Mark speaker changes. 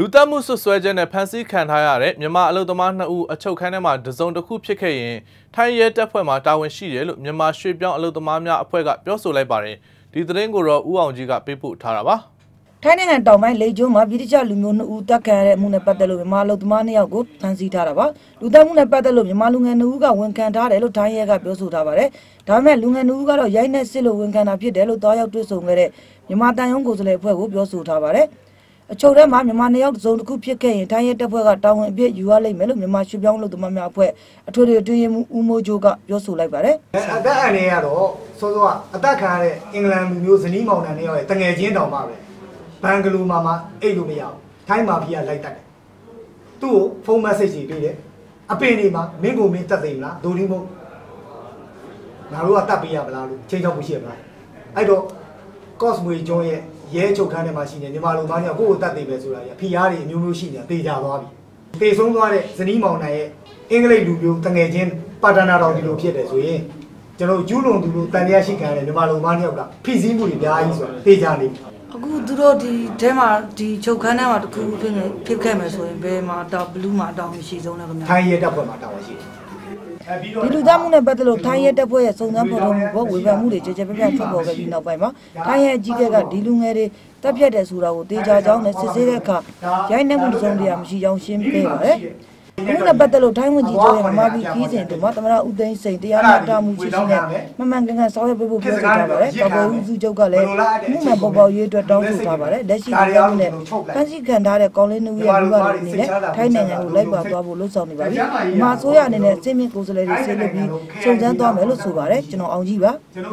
Speaker 1: လူတက်မှုဆွဆွဲချက်နဲ့ဖမ်းဆီးခံထားရတဲ့မြန်မာအလုပ်သမား2ဦးအချုပ်ခန်းထဲမှာဒဇုံတစ်ခုဖြစ်ခဲ့ရင်ထိုင်းရဲတပ်ဖွဲ့မှတာဝန်ရှိတယ်လို့မြန်မာရွှေပြောင်းအလုပ်သမားများအဖွဲ့ကပြောဆိုလိုက်ပါတယ်ဒီသတင်းကိုတော့ဦးအောင်ကြီးကပေးပို့ထားတာပါ
Speaker 2: ထိုင်းနိုင်ငံတောင်ပိုင်းလေကျိုးမှာပြည်တကျလူမျိုးနှစ်ဦးတပ်ခံရတဲ့အမှုနဲ့ပတ်သက်လို့မြန်မာလူသမားနှစ်ယောက်ကိုဖမ်းဆီးထားတာပါလူသတ်မှုနဲ့ပတ်သက်လို့မြန်မာလူငယ်နှစ်ဦးကဝန်ခံထားတယ်လို့ထိုင်းရဲကပြောဆိုထားပါတယ်ဒါပေမဲ့လူငယ်နှစ်ဦးကတော့ရိုက်နှက်စစ်လို့ဝန်ခံတာဖြစ်တယ်လို့တောက်ရောက်တွေ့ဆုံခဲ့တဲ့မြန်မာတန်ယုံကိုယ်စားလှယ်အဖွဲ့ကိုပြောဆိုထားပါတယ် အချုပ်ထဲမှာမြန်မာနှစ်ယောက်စုံတစ်ခုဖြစ်ခဲ့ရင်ထိုင်းရဲတပ်ဖွဲ့ကတာဝန်အပြည့်ယူရလိမ့်မယ်လို့မြန်မာရွှေပြောင်းလူသမားများအဖွဲ့အထွေထွေအတွင်းရေးမှူးဦးမိုးချိုးကပြောဆိုလိုက်ပါတယ်
Speaker 3: အဲအသက်အန္တရာယ်ကတော့စောစောကအသက်ခံရတဲ့အင်္ဂလန်လူမျိုးဇနီးမောင်နှံတွေရဲ့တငယ်ချင်းတောင်မှပဲဘန်ဂလူမှာမှအိတ်လို့မရဘူးထိုင်းမာဖီးကလိုက်တတ်တယ်သူ့ကိုဖုန်းမက်ဆေ့ချ်ပေးတယ်အပင်တွေမှာမင်းကိုမင်းတက်သိမလားဒိုလီမို့ငါတို့ကတတ်ပေးရမလားလို့ချိန်ချောက်မှုရှိရမလားအဲ့တော့ Cosmo ကျွန်းရဲ့ရဲချုပ်ခန်းထဲမှာရှိနေညီမလူသားညကိုယ့်ကိုတတ်သိပဲဆိုတာရဖီရားတွေအမျိုးမျိုးရှိနေတာတေချာသွားပြီတေဆုံးသွားတဲ့ဇနီးမောင်နှံရဲ့အင်္ဂလိပ်လူမျိုးတငယ်ချင်းပါတနာတော်ဒီလိုဖြစ်တယ်ဆိုရင်ကျွန်တော်ကျူးလွန်သူလို့တန်တရားရှိခံရတဲ့မြန်မာလူသားညောက်ကဖိစည်းမှုတွေအများကြီးဆိုတာတေချာနေပြီ
Speaker 2: အခုသူတို့ဒီထဲမှာဒီချုပ်ခန်းထဲမှာတစ်ခုဖြစ်နေဖြစ်ခဲ့မယ်ဆိုရင်ဘယ်မှာတော့ဘလူးမှာတောင်းမရှိဆုံးလဲခင်ဗျာ
Speaker 3: ထိုင်းရဲတပ်ဖွဲ့မှာတာဝန်ရှိတယ်အဲပြီးတော့
Speaker 2: ဒီလူသားမှုနဲ့ပတ်သက်လို့ထိုင်းရဲတပ်ဖွဲ့ရဲ့စုံစမ်းဖော်ထုတ်မှုပေါ်ဝေဖန်မှုတွေကြကြပြပြထွက်ပေါ်ခဲ့ပြီးနောက်ပိုင်းမှာထိုင်းရဲအကြီးအကဲကဒီလူငယ်တွေတပ်ဖြတ်တယ်ဆိုတာကိုတေချာကြောင်းနဲ့စစ်ဆေးတဲ့အခါရိုက်နှက်မှုတစ်စုံတရာမရှိကြောင်းရှင်းပြခဲ့ပါတယ်။ ဒီနဲ့ပတ်သက်လို့ထိုင်းဝန်ကြီးချုပ်ရဲ့မမပြီးခီးစဉ်တို့မှာသမရဦးသိန်းစိန်တရားမျှတမှုရှိရှိနဲ့မမှန်ကန်ကန်ဆောင်ရွက်ပေးဖို့ပြောဆိုထားပါတယ်။ပပေါ်ဦးစုချုပ်ကလည်းမှုမှန်ပေါ်ပေါ်ရေးအတွက်တောင်းဆိုထားပါတယ်။လက်ရှိတရားမှုနဲ့ဖန်ဆီးခံထားတဲ့ကောင်းလေးနှုတ်ရဲ့လူကလည်းအနေနဲ့ထိုင်းနိုင်ငံကိုလိုက်ပါသွားဖို့လှုံ့ဆော်နေပါပြီ။ဒီမှာဆိုရအနေနဲ့အစင်းမြင့်ကိုယ်စားလှယ်တွေဆေးလုပ်ပြီးစုံစမ်းသွားမယ်လို့ဆိုပါတယ်။ကျွန်တော်အောင်ကြီးပါ။